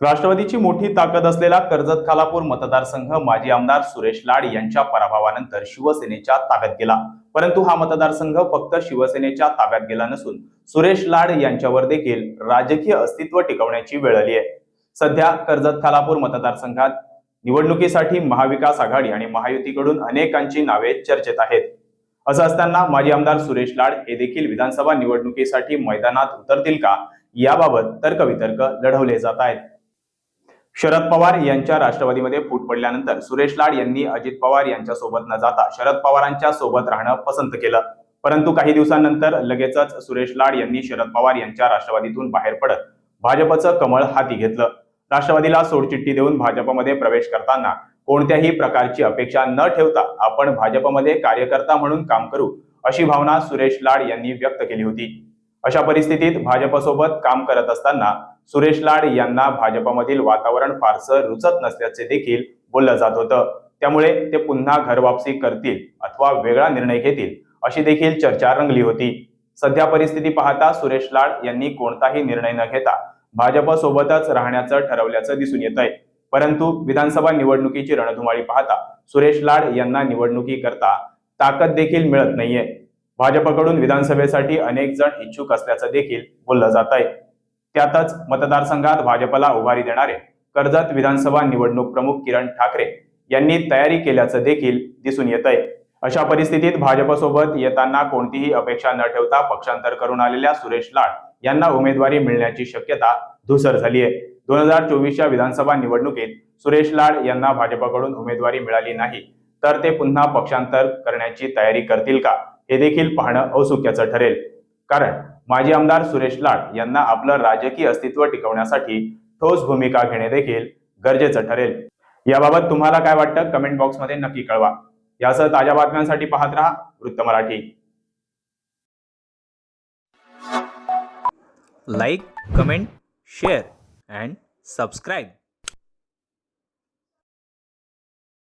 राष्ट्रवादीची मोठी ताकद असलेला कर्जत खालापूर मतदारसंघ माजी आमदार सुरेश लाड यांच्या पराभवानंतर शिवसेनेच्या ताब्यात गेला. परंतु हा मतदारसंघ फक्त शिवसेनेच्या ताब्यात गेला नसून सुरेश लाड यांच्यावर देखील राजकीय अस्तित्व टिकवण्याची वेळ आली आहे. सध्या कर्जत खालापूर मतदारसंघात निवडणुकीसाठी महाविकास आघाडी आणि महायुतीकडून अनेकांची नावे चर्चेत आहेत. असं असताना माजी आमदार सुरेश लाड हे देखील विधानसभा निवडणुकीसाठी मैदानात उतरतील का? याबाबत तर्कवितर्क लढवले जात आहेत. शरद पवार यांच्या राष्ट्रवादीमध्ये फूट पडल्यानंतर सुरेश लाड यांनी अजित पवार यांच्या सोबत न जाता शरद पवारांच्या सोबत राहणं पसंत केलं. परंतु काही दिवसांनंतर लगेचच सुरेश लाड यांनी शरद पवार यांच्या राष्ट्रवादीतून बाहेर पडत भाजपचं कमळ हाती घेतलं. राष्ट्रवादीला सोडचिठ्ठी देऊन भाजपमध्ये प्रवेश करताना कोणत्याही प्रकारची अपेक्षा न ठेवता आपण भाजपमध्ये कार्यकर्ता म्हणून काम करू अशी भावना सुरेश लाड यांनी व्यक्त केली होती. अशा परिस्थितीत भाजपसोबत काम करत असताना सुरेश लाड यांना भाजपमधील वातावरण फारसं रुचत नसल्याचे देखील बोललं जात होतं. त्यामुळे ते पुन्हा घर वापसी करतील अथवा वेगळा निर्णय घेतील अशी देखील चर्चा रंगली होती. सध्या परिस्थिती पाहता सुरेश लाड यांनी कोणताही निर्णय न घेता भाजप सोबतच राहण्याचं ठरवल्याचं दिसून येत आहे परंतु विधानसभा निवडणुकीची रणधुमाळी पाहता सुरेश लाड यांना निवडणुकी करता ताकद देखील मिळत नाहीये. भाजपकडून विधानसभेसाठी अनेक जण इच्छुक असल्याचं देखील बोललं जात आहे त्यातच मतदारसंघात भाजपला उभारी देणारे कर्जत विधानसभा निवडणूक प्रमुख किरण ठाकरे यांनी तयारी केल्याचं देखील दिसून येत आहे अशा परिस्थितीत भाजपसोबत येताना कोणतीही अपेक्षा न ठेवता पक्षांतर करून आलेल्या सुरेश लाड यांना उमेदवारी मिळण्याची शक्यता धुसर झाली आहे दोन हजार चोवीसच्या विधानसभा निवडणुकीत सुरेश लाड यांना भाजपकडून उमेदवारी मिळाली नाही. तर ते पुन्हा पक्षांतर करण्याची तयारी करतील का? हे देखील पाहणं औत्सुक्याचं ठरेल. कारण माजी आमदार सुरेश लाड यांना आपलं राजकीय अस्तित्व टिकवण्यासाठी ठोस भूमिका घेणे देखील गरजेचं ठरेल. याबाबत तुम्हाला काय वाटतं? कमेंट बॉक्समध्ये नक्की कळवा. यासह ताज्या बातम्यांसाठी पाहत राहा वृत्त Marathi. Like comment share and subscribe